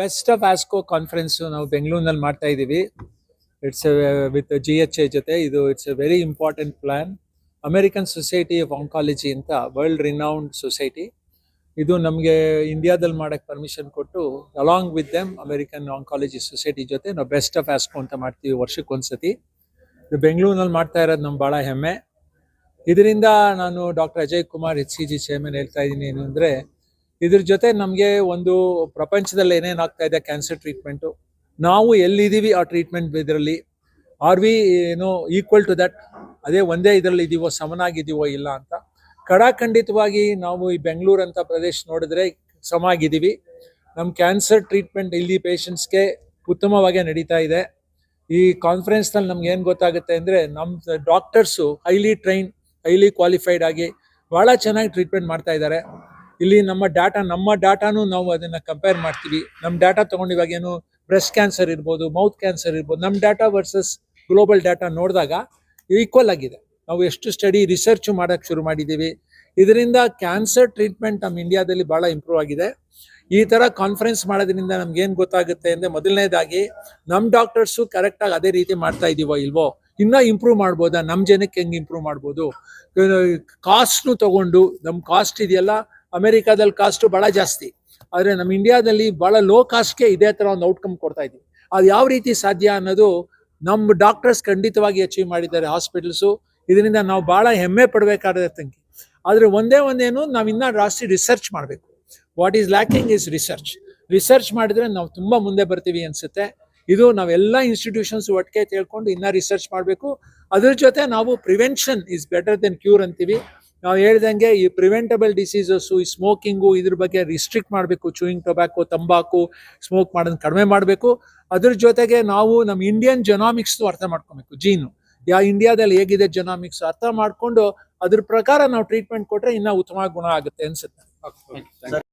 Best of ASCO conference ನಾವು ಬೆಂಗಳೂರಿನಲ್ಲಿ ಮಾಡ್ತಾ ಇದ್ದೀವಿ it's with G H A ಜೊತೆ ಇದು it's a very important plan American society of oncology ಅಂತ ವರ್ಲ್ಡ್ ರಿನೌಂಡ್ ಸೊಸೈಟಿ ಇದು ನಮಗೆ ಇಂಡಿಯಾದಲ್ಲಿ ಮಾಡಕ್ಕೆ ಪರ್ಮಿಷನ್ ಕೊಟ್ಟು along with them American oncology society ಜೊತೆ ನಾವು ಬೆಸ್ಟ್ ಆಫ್ ಆಸ್ಕೋ ಅಂತ ಮಾಡ್ತೀವಿ ವರ್ಷಕ್ಕೆ ಒಂದ್ಸತಿ. ಇದು ಬೆಂಗಳೂರಿನಲ್ಲಿ ಮಾಡ್ತಾ ಇರೋದು ನಮ್ಗೆ ಭಾಳ ಹೆಮ್ಮೆ. ಇದರಿಂದ ನಾನು doctor Ajay Kumar H C G chairman ಹೇಳ್ತಾ ಇದ್ದೀನಿ ಏನು ಅಂದರೆ ಇದ್ರ ಜೊತೆ ನಮಗೆ ಒಂದು ಪ್ರಪಂಚದಲ್ಲಿ ಏನೇನಾಗ್ತಾ ಇದೆ ಕ್ಯಾನ್ಸರ್ ಟ್ರೀಟ್ಮೆಂಟು ನಾವು ಎಲ್ಲಿದ್ದೀವಿ ಆ ಟ್ರೀಟ್ಮೆಂಟ್ ಇದರಲ್ಲಿ? ಆರ್ ವಿ ಏನು ಈಕ್ವಲ್ ಟು ದಟ್ ಅದೇ ಒಂದೇ ಇದರಲ್ಲಿ ಇದೀವೋ, ಸಮನಾಗಿದ್ದೀವೋ ಇಲ್ಲ ಅಂತ. ಕಡಾಖಂಡಿತವಾಗಿ ನಾವು ಈ ಬೆಂಗಳೂರು ಅಂತ ಪ್ರದೇಶ ನೋಡಿದ್ರೆ ಸಮಾಗಿದ್ದೀವಿ ನಮ್ಮ ಕ್ಯಾನ್ಸರ್ ಟ್ರೀಟ್ಮೆಂಟ್ ಇಲ್ಲಿ ಪೇಷಂಟ್ಸ್ಗೆ ಉತ್ತಮವಾಗಿ ನಡೀತಾ ಇದೆ. ಈ ಕಾನ್ಫರೆನ್ಸ್ನಲ್ಲಿ ನಮ್ಗೆ ಏನು ಗೊತ್ತಾಗುತ್ತೆ ಅಂದರೆ ನಮ್ಮ doctors highly train highly qualified ಆಗಿ ಭಾಳ ಚೆನ್ನಾಗಿ ಟ್ರೀಟ್ಮೆಂಟ್ ಮಾಡ್ತಾ ಇದ್ದಾರೆ. ಇಲ್ಲಿ ನಮ್ಮ ಡಾಟಾ ನಮ್ಮ ಡಾಟಾನು ನಾವು ಅದನ್ನ ಕಂಪೇರ್ ಮಾಡ್ತೀವಿ. ನಮ್ಮ ಡಾಟಾ ತಗೊಂಡು ಇವಾಗ ಏನು ಬ್ರೆಸ್ಟ್ ಕ್ಯಾನ್ಸರ್ ಇರ್ಬೋದು ಮೌತ್ ಕ್ಯಾನ್ಸರ್ ಇರ್ಬೋದು ನಮ್ಮ ಡಾಟಾ ವರ್ಸಸ್ ಗ್ಲೋಬಲ್ ಡಾಟಾ ನೋಡಿದಾಗ ಈಕ್ವಲ್ ಆಗಿದೆ. ನಾವು ಎಷ್ಟು ಸ್ಟಡಿ ರಿಸರ್ಚ್ ಮಾಡಕ್ ಶುರು ಮಾಡಿದ್ದೀವಿ ಇದರಿಂದ ಕ್ಯಾನ್ಸರ್ ಟ್ರೀಟ್ಮೆಂಟ್ ನಮ್ಮ ಇಂಡಿಯಾದಲ್ಲಿ ಬಹಳ ಇಂಪ್ರೂವ್ ಆಗಿದೆ. ಈ ತರ ಕಾನ್ಫರೆನ್ಸ್ ಮಾಡೋದ್ರಿಂದ ನಮ್ಗೆ ಏನ್ ಗೊತ್ತಾಗುತ್ತೆ ಅಂದ್ರೆ ಮೊದಲನೇದಾಗಿ ನಮ್ಮ ಡಾಕ್ಟರ್ಸು ಕರೆಕ್ಟಾಗಿ ಅದೇ ರೀತಿ ಮಾಡ್ತಾ ಇದೀವೋ ಇಲ್ವೋ, ಇನ್ನ ಇಂಪ್ರೂವ್ ಮಾಡ್ಬೋದಾ? ನಮ್ಮ ಜನಕ್ಕೆ ಹೆಂಗ್ ಇಂಪ್ರೂವ್ ಮಾಡ್ಬೋದು? ಕಾಸ್ಟ್ನು ತಗೊಂಡು ನಮ್ಮ ಕಾಸ್ಟ್ ಇದೆಯಲ್ಲ ಅಮೆರಿಕಾದಲ್ಲಿ ಕಾಸ್ಟ್ ಭಾಳ ಜಾಸ್ತಿ. ಆದರೆ ನಮ್ಮ ಇಂಡಿಯಾದಲ್ಲಿ ಬಹಳ ಲೋ ಕಾಸ್ಟ್ಗೆ ಇದೇ ಥರ ಒಂದು ಔಟ್ಕಮ್ ಕೊಡ್ತಾ ಇದ್ದೀವಿ. ಅದು ಯಾವ ರೀತಿ ಸಾಧ್ಯ ಅನ್ನೋದು ನಮ್ಮ ಡಾಕ್ಟರ್ಸ್ ಖಂಡಿತವಾಗಿ ಅಚೀವ್ ಮಾಡಿದ್ದಾರೆ ಹಾಸ್ಪಿಟಲ್ಸು ಇದರಿಂದ ನಾವು ಭಾಳ ಹೆಮ್ಮೆ ಪಡಬೇಕಾದ ತಂಗಿ. ಆದರೆ ಒಂದೇ ಒಂದೇನು, ನಾವು ಇನ್ನೂ ಜಾಸ್ತಿ ರಿಸರ್ಚ್ ಮಾಡಬೇಕು. What is lacking is research research ಮಾಡಿದ್ರೆ ನಾವು ತುಂಬ ಮುಂದೆ ಬರ್ತೀವಿ ಅನಿಸುತ್ತೆ. ಇದು ನಾವೆಲ್ಲ ಇನ್ಸ್ಟಿಟ್ಯೂಷನ್ಸ್ ಒಟ್ಟಿಗೆ ತಿಳ್ಕೊಂಡು ಇನ್ನೂ ರಿಸರ್ಚ್ ಮಾಡಬೇಕು. ಅದ್ರ ಜೊತೆ ನಾವು prevention is better than cure ಅಂತೀವಿ. ನಾವು ಹೇಳ್ದಂಗೆ ಈ ಪ್ರಿವೆಂಟಬಲ್ ಡಿಸೀಸಸ್ಸು ಈ ಸ್ಮೋಕಿಂಗು ಇದ್ರ ಬಗ್ಗೆ ರಿಸ್ಟ್ರಿಕ್ಟ್ ಮಾಡಬೇಕು ಚೂಯಿಂಗ್ ಟೊಬ್ಯಾಕೋ ತಂಬಾಕು ಸ್ಮೋಕ್ ಮಾಡೋದನ್ನ ಕಡಿಮೆ ಮಾಡಬೇಕು. ಅದ್ರ ಜೊತೆಗೆ ನಾವು ನಮ್ಮ ಇಂಡಿಯನ್ ಜನಾಮಿಕ್ಸ್ ಅರ್ಥ ಮಾಡ್ಕೊಬೇಕು ಜೀನು ಯಾ ಇಂಡಿಯಾದಲ್ಲಿ ಹೇಗಿದೆ ಜೆನಾಮಿಕ್ಸ್ ಅರ್ಥ ಮಾಡ್ಕೊಂಡು ಅದ್ರ ಪ್ರಕಾರ ನಾವು ಟ್ರೀಟ್ಮೆಂಟ್ ಕೊಟ್ಟರೆ ಇನ್ನ ಉತ್ತಮ ಗುಣ ಆಗುತ್ತೆ ಅನ್ಸುತ್ತೆ.